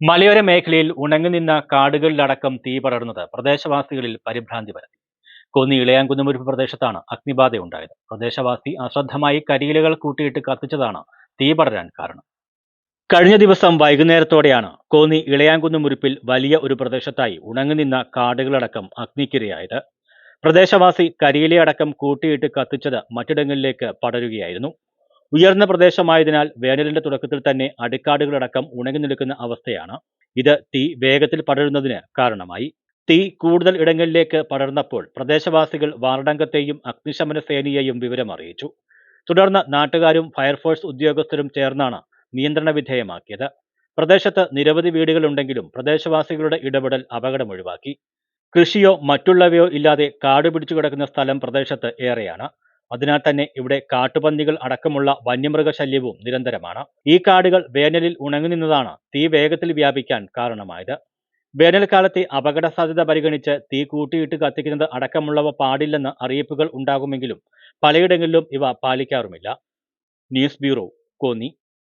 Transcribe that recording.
മലയോര മേഖലയിൽ ഉണങ്ങിനിന്ന കാടുകളിലടക്കം തീ പടർന്നത് പ്രദേശവാസികളിൽ പരിഭ്രാന്തി പരത്തി. കൊന്നി ഇളയാങ്കുന്നമുരുപ്പ് പ്രദേശത്താണ് അഗ്നിബാധയുണ്ടായത്. പ്രദേശവാസി അശ്രദ്ധമായി കരിയിലകൾ കൂട്ടിയിട്ട് കത്തിച്ചതാണ് തീ പടരാൻ കാരണം. കഴിഞ്ഞ ദിവസം വൈകുന്നേരത്തോടെയാണ് കോന്നി ഇളയാങ്കുന്നമുരുപ്പിൽ വലിയ ഒരു പ്രദേശത്തായി ഉണങ്ങിനിന്ന കാടുകളടക്കം അഗ്നിക്കിരയായത്. പ്രദേശവാസി കരിയിലയടക്കം കൂട്ടിയിട്ട് കത്തിച്ചത് മറ്റിടങ്ങളിലേക്ക് പടരുകയായിരുന്നു. ഉയർന്ന പ്രദേശമായതിനാൽ വേനലിന്റെ തുടക്കത്തിൽ തന്നെ അടിക്കാടുകളടക്കം ഉണങ്ങി നിൽക്കുന്ന അവസ്ഥയാണ്. ഇത് തീ വേഗത്തിൽ പടരുന്നതിന് കാരണമായി. തീ കൂടുതൽ ഇടങ്ങളിലേക്ക് പടർന്നപ്പോൾ പ്രദേശവാസികൾ വാർഡംഗത്തെയും അഗ്നിശമന സേനയെയും വിവരമറിയിച്ചു തുടർന്ന് നാട്ടുകാരും ഫയർഫോഴ്സ് ഉദ്യോഗസ്ഥരും ചേർന്നാണ് നിയന്ത്രണ വിധേയമാക്കിയത്. പ്രദേശത്ത് നിരവധി വീടുകളുണ്ടെങ്കിലും പ്രദേശവാസികളുടെ ഇടപെടൽ അപകടമൊഴിവാക്കി. കൃഷിയോ മറ്റുള്ളവയോ ഇല്ലാതെ കാട് പിടിച്ചു കിടക്കുന്ന സ്ഥലം പ്രദേശത്ത് ഏറെയാണ്. അതിനാൽ തന്നെ ഇവിടെ കാട്ടുപന്നികൾ അടക്കമുള്ള വന്യമൃഗശല്യവും നിരന്തരമാണ്. ഈ കാടുകൾ വേനലിൽ ഉണങ്ങി നിന്നതാണ് തീ വേഗത്തിൽ വ്യാപിക്കാൻ കാരണമായത്. വേനൽക്കാലത്തെ അപകട സാധ്യത പരിഗണിച്ച് തീ കൂട്ടിയിട്ട് കത്തിക്കുന്നത് അടക്കമുള്ളവ പാടില്ലെന്ന് അറിയിപ്പുകൾ ഉണ്ടാകുമെങ്കിലും പലയിടങ്ങളിലും ഇവ പാലിക്കാറുമില്ല. News bureau Konni.